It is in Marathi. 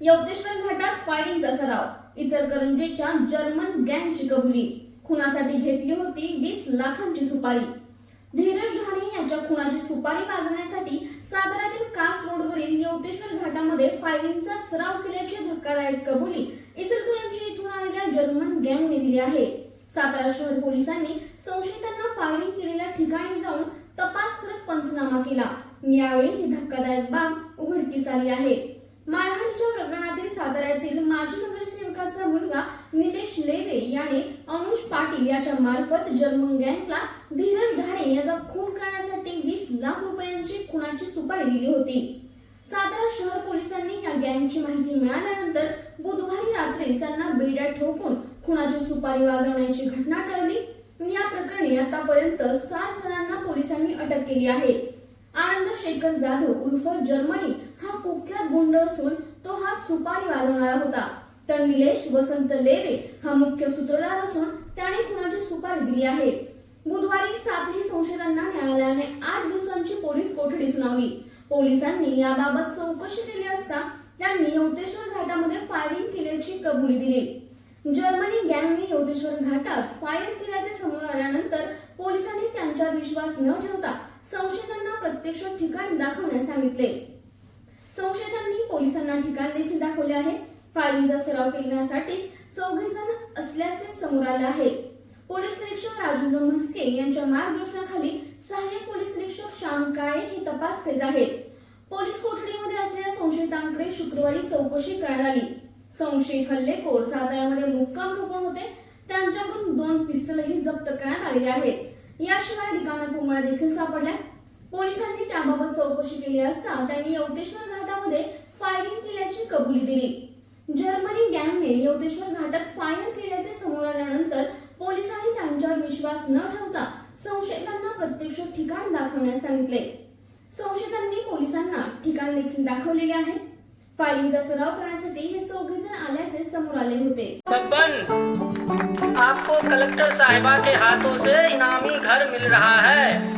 यवतेश्वर घाटात फायरिंगचा सराव इचलकरंजीच्या जर्मन गँगची कबुली खुनासाठी घेतली होती वीस लाखांची सुपारी. धीरज ढाणे यांच्या खुनाची सुपारी वाजवण्यासाठी साताऱ्यातील कास रोडवरील यवतेश्वर घाटामध्ये फायरिंगचा सराव केल्याची धक्कादायक कबुली इचलकरंजी इथून आलेल्या जर्मन गँगने दिली आहे. सातारा शहर पोलिसांनी संशयितांना फायरिंग केलेल्या ठिकाणी जाऊन तपास करत पंचनामा केला. यावेळी ही धक्कादायक बाब उघडकीस आली आहे. मारहाणीच्या प्रकरणातील साताऱ्यातील माजी नगरसेवकाचा मुलगा निलेश लेवे याने अनुज पाटील याच्या मार्फत जर्मन गँगला धीरज ढाणे याचा खून करण्यासाठी वीस लाख रुपयांची खुनाची सुपारी दिली होती. सातारा शहर पोलिसांनी या गँगची माहिती मिळाल्यानंतर बुधवारी रात्री त्यांना बेड्या ठोकून खुनाची सुपारी वाजवण्याची घटना टळली. या प्रकरणी आतापर्यंत सात जणांना पोलिसांनी अटक केली आहे. आनंद शेखर जाधव उर्फ जर्मनी हा कुख्यात गुंड असून तो हा सुपारी वाजवणारा होता. तर निलेश वसंत लेरे हा मुख्य सूत्रधार असून त्याने खुनाची सुपारी दिली आहे? बुधवारी सातही संशयितांना न्यायालयाने आठ दिवसांची पोलीस कोठडी सुनावली. पोलिसांनी याबाबत चौकशी केली असता त्यांनी यवतेश्वर घाटामध्ये फायरिंग केल्याची कबुली दिली. जर्मनी गँगने यवतेश्वर घाटात फायर केल्याचे समोर आल्यानंतर पोलिसांनी त्यांच्यावर विश्वास न ठेवता संशयितांना प्रत्यक्ष ठिकाण दाखवण्यास सांगितले. संशयितांनी पोलिसांना ठिकाण देखील दाखवले आहे. फायरिंगचा सराव करण्यासाठीच चौघे जण असल्याचे समोर आले आहे. पोलीस निरीक्षक राजेंद्र म्हस्के यांच्या मार्गदर्शनाखाली सहाय्यक पोलीस निरीक्षक श्याम काळे हे तपास करीत आहेत. पोलीस कोठडीमध्ये असलेल्या संशयितांकडे शुक्रवारी चौकशी करण्यात आली. संशयित हल्लेखोर साताऱ्यामध्ये मुक्काम ठोकून होते. त्यांच्याकडून दोन पिस्टलही जप्त करण्यात आले आहेत. याशिवाय रिकाम्या पुमळ्या देखील सापडल्या पोलिसांनी त्याबाबत चौकशी केली असता त्यांनी यवतेश्वर घाटामध्ये फायरिंग केल्याची कबुली दिली. जर्मनी गँगने यवतेश्वर घाटात फायर केल्याचे समोर आल्यानंतर पोलिसांनी त्यांच्यावर विश्वास न ठेवता संशयितांना प्रत्यक्ष ठिकाण दाखवण्यास सांगितले. संशयितांनी पोलिसांना ठिकाण देखील दाखवलेले आहे. फायरिंगचा सराव करण्यासाठी हे चौघे जण आल्याचे समोर आले होते. आपको कलेक्टर साहिबा के हाथों से इनामी घर मिल रहा है।